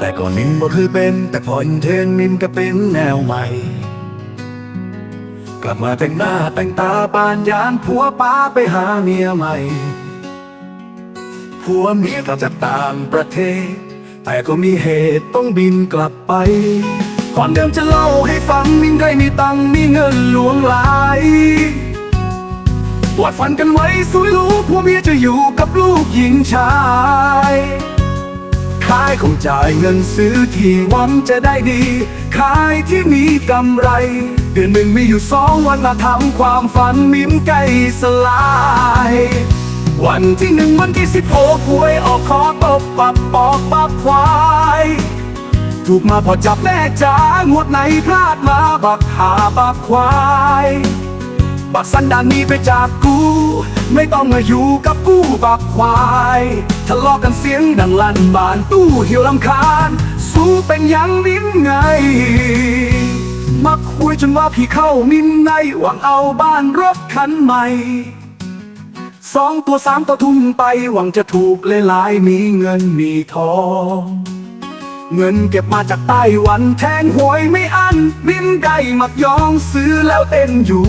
แต่ก่อนนินบ่คือเป็น แต่พออินเทนนินก็เป็นแนวใหม่ กลับมาแต่งหน้าแต่งตาปานยานผัวป้าไปหาเมียใหม่ผัวเมียกลับจากต่างประเทศ แต่ก็มีเหตุต้องบินกลับไปก่อนเดิมจะเล่าให้ฟังนิ่งได้มีตังมีเงินหลวงหลายวาดฝันกันไว้สวยรู้ผัวเมียจะอยู่กับลูกหญิงชาย ขายของจ่ายเงินซื้อที่หวังจะได้ดี ขายที่มีกำไร เดือนหนึ่งมีอยู่สองวันมาทำความฝันมิ้มไก่สลาย วันที่หนึ่งวันที่สิบหกหวยออกขอตบปับปอกปับควายถูกมาพอจับแม่จ๋างวดไหนพลาดมาบักหาบักควาย บักสันดานนี้ไปจากกู ไม่ต้องมาอยู่กับกู้บักควายทะเลาะกันเสียงดังลั่นบานตู้เหี่ยวลำคาญ สู้เป็นยังนิ้นไง มักคุยจนว่าพี่เข้ามินในหวังเอาบ้านรถคันใหม่สองตัวสามตัวทุ่มไปหวังจะถูกหลายมีเงินมีทอง เงินเก็บมาจากไต้หวันแทงหวยไม่อันบินไก่มักยองซื้อแล้วเต้นอยู่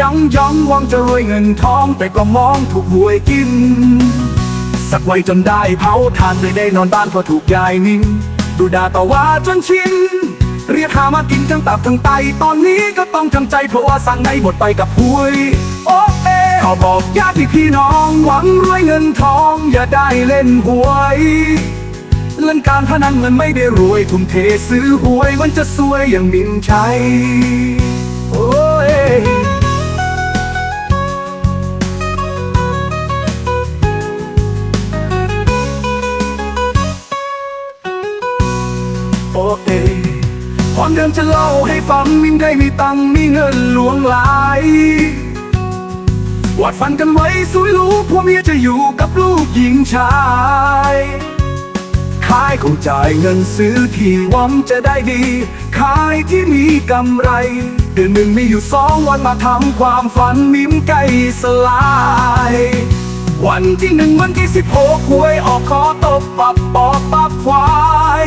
ยังยองหวังจะรวยเงินทองแต่ก็มองถูกหวยกิน สักไว้จนได้เผาทานเลยได้นอนบ้านเพราะถูกยายนิ่งดูด่าต่อว่าจนชิน เรียกหามากินทั้งตับทั้งไต ตอนนี้ก็ต้องทำใจเพราะว่าสั่งในหมดไปกับหวย โอ้เอขอบอกญาติพี่น้องหวังรวยเงินทองอย่าได้เล่นหวยเล่นการพนันมันไม่ได้รวยทุ่มเทซื้อหวยมันจะสวยอย่างมินชัยโอ้ย โอเอก่อนเดิมจะเล่าให้ฟังมินได้มีตังมีเงินหลวงหลายวาดฝันกันไว้สวยรู้ผัวเมียจะอยู่กับลูกหญิงชายขายของจ่ายเงินซื้อที่หวังจะได้ดี ขายที่มีกำไร เดือนหนึ่งมีอยู่สองวันมาทำความฝันมิ้มไก่สลาย วันที่หนึ่งวันที่สิบหกหวยออกขอตบปับปอปับควาย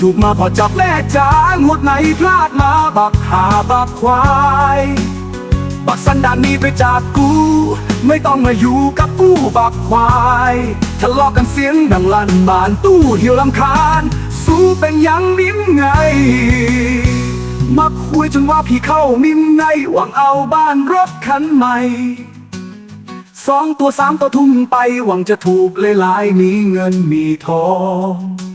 ถูกมาพอจับแม่จ๋างวดไหนพลาดมาบักหาบักควาย บักสันดานนี้ไปจากกู ไม่ต้องมาอยู่กับกูบักควายทะเลาะกันเสียงดังลั่นบานตู้เหี่ยวลำคาญ สู้เป็นยังมิ้มไงมักคุยจนว่าพี่เข้ามิ้มไงหวังเอาบ้านรถคันใหม่สองตัวสามตัวทุ่มไปหวังจะถูกหลายๆมีเงินมีทอง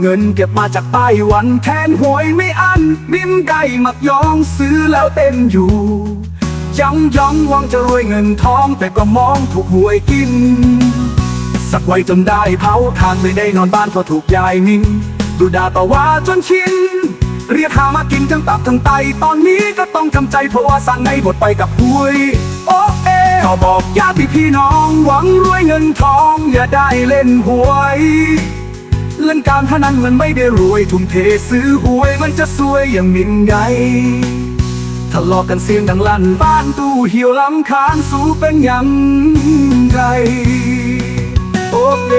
เงินเก็บมาจากไต้หวันแทนหวยไม่อันบินไก่มักยองซื้อแล้วเต้นอยู่ยังยองหวังจะรวยเงินทองแต่ก็มองถูกหวยกิน สักไว้จนได้เผาทางเลยได้นอนบ้านเพราะถูกยายนิ่งดูด่าต่อว่าจนชินเรียกหามากินทั้งตับทั้งไต ตอนนี้ก็ต้องทำใจเพราะว่าสั่งในบทไปกับหวย โอ้เอขอบอกญาติพี่น้องหวังรวยเงินทองอย่าได้เล่นหวย เล่นการพนันมันไม่ได้รวย ทุ่มเทซื้อหวยมันจะสวยอย่างมินไงทะเลาะกันเสียงดังลั่นบ้านตู้เหี่ยวลำคานสู้เป็นยังไงโอเค